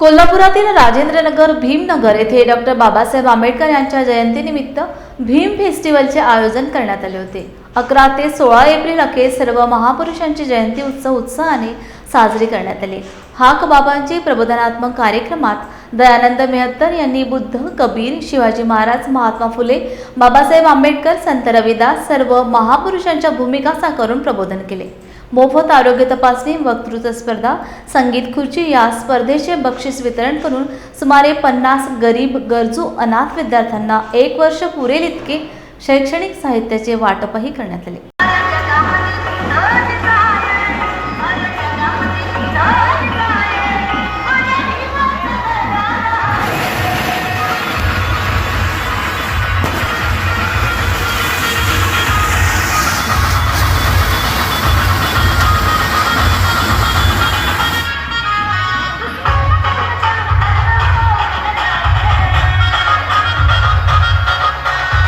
कोल्हापुरातील राजेंद्रनगर भीमनगर येथे डॉक्टर बाबासाहेब आंबेडकर यांच्या जयंतीनिमित्त भीम फेस्टिवलचे आयोजन करण्यात आले होते. अकरा ते सोळा एप्रिल अखेर सर्व महापुरुषांची जयंती उत्सव उत्साहाने साजरी करण्यात आली. हाक बाबांची प्रबोधनात्मक कार्यक्रमात दयानंद मेहत्तर यांनी बुद्ध कबीर शिवाजी महाराज महात्मा फुले बाबासाहेब आंबेडकर संत रविदास सर्व महापुरुषांच्या भूमिका साकारून प्रबोधन केले. मोफत आरोग्य तपासणी वक्तृत्व स्पर्धा संगीत खुर्ची या स्पर्धेचे बक्षीस वितरण करून सुमारे पन्नास गरीब गरजू अनाथ विद्यार्थ्यांना एक वर्ष पुरेल इतके शैक्षणिक साहित्याचे वाटपही करण्यात आले.